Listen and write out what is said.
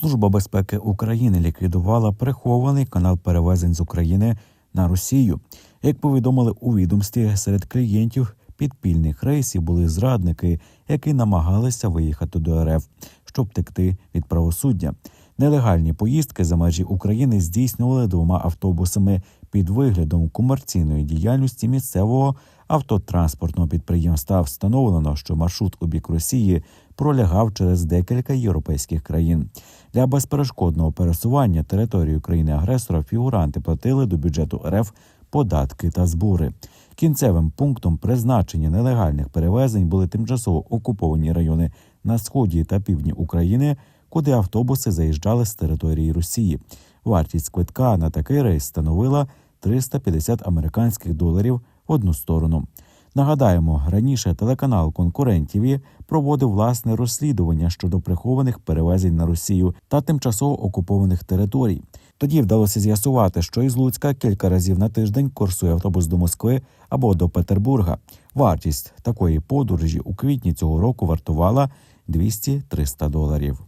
Служба безпеки України ліквідувала прихований канал перевезень з України на Росію. Як повідомили у відомстві, серед клієнтів підпільних рейсів були зрадники, які намагалися виїхати до РФ, щоб втекти від правосуддя. Нелегальні поїздки за межі України здійснювали двома автобусами під виглядом комерційної діяльності місцевого автотранспортного підприємства. Встановлено, що маршрут у бік Росії пролягав через декілька європейських країн. Для безперешкодного пересування території країни агресора фігуранти платили до бюджету РФ податки та збори. Кінцевим пунктом призначення нелегальних перевезень були тимчасово окуповані райони на сході та півдні України, куди автобуси заїжджали з території Росії. Вартість квитка на такий рейс становила 350 американських доларів одну сторону. Нагадаємо, раніше телеканал конкурентів проводив власне розслідування щодо прихованих перевезень на Росію та тимчасово окупованих територій. Тоді вдалося з'ясувати, що із Луцька кілька разів на тиждень курсує автобус до Москви або до Петербурга. Вартість такої подорожі у квітні цього року вартувала 200-300 доларів.